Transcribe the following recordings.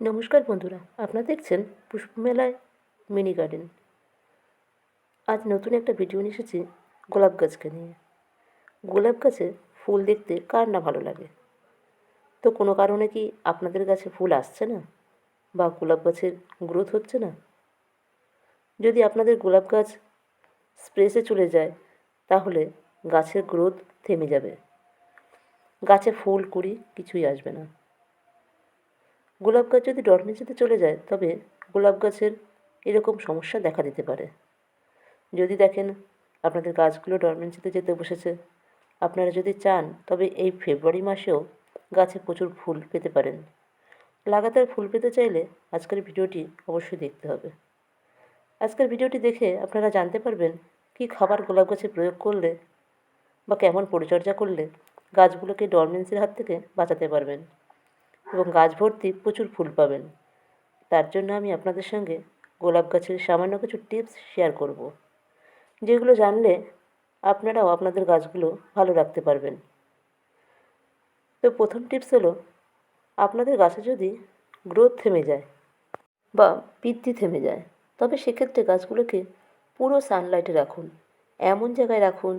নমস্কার বন্ধুরা, আপনারা দেখছেন পুষ্পমেলায় মিনি গার্ডেন আজ নতুন একটা ভিডিও নিয়ে এসেছি গোলাপ গাছকে নিয়ে। গোলাপ গাছে ফুল দেখতে কার না ভালো লাগে? তো কোনো কারণে কি আপনাদের গাছে ফুল আসছে না? বা গোলাপ গাছের গ্রোথ হচ্ছে না? যদি আপনাদের গোলাপ গাছ স্প্রেসে চলে যায়, তাহলে গাছের গ্রোথ থেমে যাবে। গাছে ফুল কুড়ি কিছুই আসবে না। গোলাপ গাছ যদি ডরমেন্সিতে চলে যায়, তবে গোলাপ গাছের এরকম সমস্যা দেখা দিতে পারে। যদি দেখেন আপনাদের গাছগুলো ডরমেন্সিতে যেতে বসেছে, আপনারা যদি চান, তবে এই ফেব্রুয়ারি মাসেও গাছে প্রচুর ফুল পেতে পারেন। লাগাতার ফুল পেতে চাইলে আজকের ভিডিওটি অবশ্যই দেখতে হবে। আজকের ভিডিওটি দেখে আপনারা জানতে পারবেন কী খাবার গোলাপ গাছে প্রয়োগ করলে বা কেমন পরিচর্যা করলে গাছগুলোকে ডরমেন্সির হাত থেকে বাঁচাতে পারবেন। এবং গাছ ভর্তি প্রচুর ফুল পাবেন। তার জন্য আমি আপনাদের সঙ্গে গোলাপ গাছের সামান্য কিছু টিপস শেয়ার করব, যেগুলো জানলে আপনারাও আপনাদের গাছগুলো ভালো রাখতে পারবেন। তো প্রথম টিপস হলো, আপনাদের গাছে যদি গ্রোথ থেমে যায় বা বৃদ্ধি থেমে যায়, তবে সেক্ষেত্রে গাছগুলোকে পুরো সানলাইটে রাখুন। এমন জায়গায় রাখুন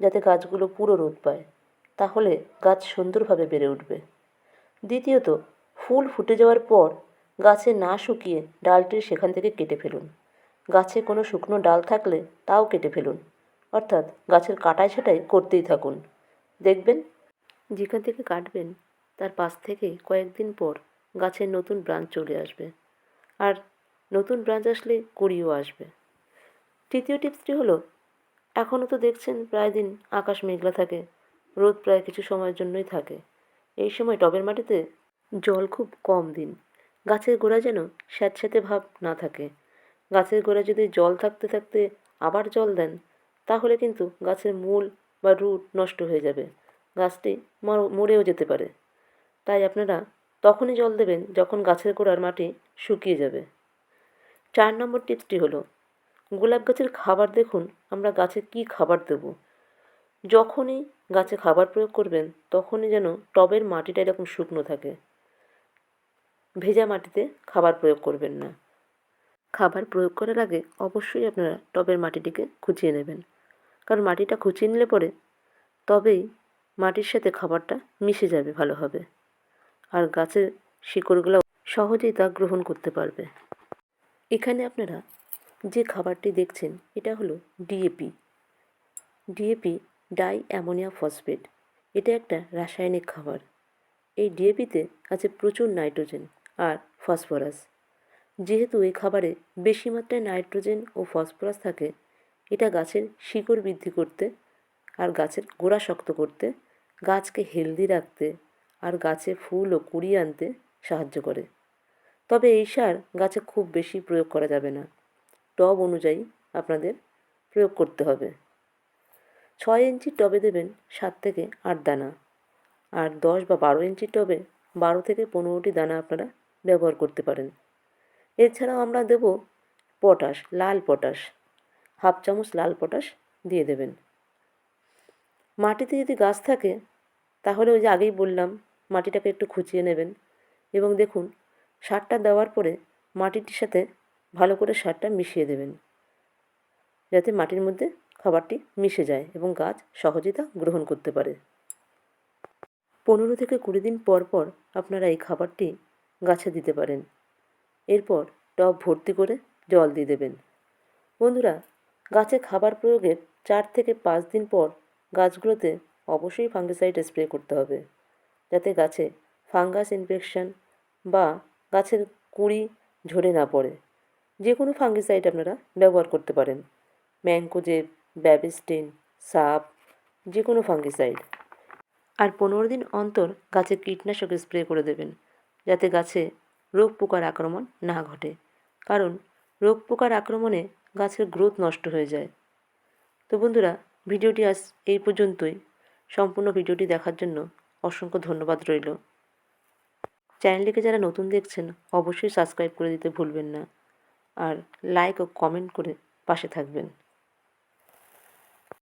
যাতে গাছগুলো পুরো রোদ পায়, তাহলে গাছ সুন্দরভাবে বেড়ে উঠবে। দ্বিতীয়ত, ফুল ফুটে যাওয়ার পর গাছে না শুকিয়ে ডালটি সেখান থেকে কেটে ফেলুন। গাছে কোনো শুকনো ডাল থাকলে তাও কেটে ফেলুন। অর্থাৎ গাছের কাটাই ছাঁটাই করতেই থাকুন। দেখবেন, যেখান থেকে কাটবেন, তার পাশ থেকে কয়েকদিন পর গাছের নতুন ব্রাঞ্চ চলে আসবে। আর নতুন ব্রাঞ্চ আসলে কুড়িও আসবে। তৃতীয় টিপসটি হলো, এখনও তো দেখছেন প্রায় দিন আকাশ মেঘলা থাকে, রোদ প্রায় কিছু সময়ের জন্যই থাকে। এই সময় টবের মাটিতে জল খুব কম দিন। গাছের গোড়া যেন স্যাঁতস্যাঁতে ভাব না থাকে। গাছের গোড়ায় যদি জল থাকতে থাকতে আবার জল দেন, তাহলে কিন্তু গাছের মূল বা রুট নষ্ট হয়ে যাবে। গাছটি মর- মরেও যেতে পারে। তাই আপনারা তখনই জল দেবেন যখন গাছের গোড়ার মাটি শুকিয়ে যাবে। চার নম্বর টিপসটি হলো, গোলাপ গাছের খাবার দেখুন আমরা গাছে কী খাবার দেবো। যখনই গাছে খাবার প্রয়োগ করবেন, তখনই যেন টবের মাটিটা এরকম শুকনো থাকে। ভেজা মাটিতে খাবার প্রয়োগ করবেন না। খাবার প্রয়োগ করার আগে অবশ্যই আপনারা টবের মাটিটিকে খুঁচিয়ে নেবেন। কারণ মাটিটা খুঁচিয়ে নিলে পরে তবেই মাটির সাথে খাবারটা মিশে যাবে ভালোভাবে। আর গাছের শিকড়গুলো সহজেই তা গ্রহণ করতে পারবে। এখানে আপনারা যে খাবারটি দেখছেন, এটা হলো DAP. DAP di ammonia phosphate এটা একটা রাসায়নিক খাবার। এই ডিএপিতে আছে প্রচুর নাইট্রোজেন আর ফসফরাস। যেহেতু এই খাবারে বেশি মাত্রায় নাইট্রোজেন ও ফসফরাস থাকে, এটা গাছের শিকড় বৃদ্ধি করতে আর গাছের গোড়া শক্ত করতে, গাছকে হেলদি রাখতে আর গাছে ফুল ও কুড়ি আনতে সাহায্য করে। তবে এই সার গাছে খুব বেশি প্রয়োগ করা যাবে না। টব অনুযায়ী আপনাদের প্রয়োগ করতে হবে। ছয় ইঞ্চির টবে দেবেন সাত থেকে আট দানা। আর দশ বা বারো ইঞ্চির টবে বারো থেকে পনেরোটি দানা আপনারা ব্যবহার করতে পারেন। এছাড়াও আমরা দেব পটাশ, লাল পটাশ। হাফ চামচ লাল পটাশ দিয়ে দেবেন। মাটিতে যদি গাছ থাকে, তাহলে ওই যে আগেই বললাম, মাটিটাকে একটু খুঁচিয়ে নেবেন। এবং দেখুন, সারটা দেওয়ার পরে মাটিটির সাথে ভালো করে সারটা মিশিয়ে দেবেন। যাতে মাটির মধ্যে খাবারটি মিশে যায় এবং গাছ সহজেই তা গ্রহণ করতে পারে। পনেরো থেকে কুড়ি দিন পর পর আপনারা এই খাবারটি গাছে দিতে পারেন। এরপর টব ভর্তি করে জল দিয়ে দেবেন। বন্ধুরা, গাছে খাবার প্রয়োগের চার থেকে পাঁচ দিন পর গাছগুলোতে অবশ্যই ফাঙ্গিসাইড স্প্রে করতে হবে। যাতে গাছে ফাঙ্গাস ইনফেকশন বা গাছের কুঁড়ি ঝরে না পড়ে। যে কোনো ফাঙ্গিসাইড আপনারা ব্যবহার করতে পারেন। ম্যাঙ্কোজেব ব্যাবিস্টিন, সাপ যে কোনো ফাঙ্গিসাইড। আর পনেরো দিন অন্তর গাছে কীটনাশক স্প্রে করে দেবেন, যাতে গাছে রোগ পোকার আক্রমণ না ঘটে। কারণ রোগ পোকার আক্রমণে গাছের গ্রোথ নষ্ট হয়ে যায়। তো বন্ধুরা, ভিডিওটি আজ এই পর্যন্তই। সম্পূর্ণ ভিডিওটি দেখার জন্য অসংখ্য ধন্যবাদ রইল। চ্যানেলটিকে যারা নতুন দেখছেন, অবশ্যই সাবস্ক্রাইব করে দিতে ভুলবেন না। আর লাইক ও কমেন্ট করে পাশে থাকবেন।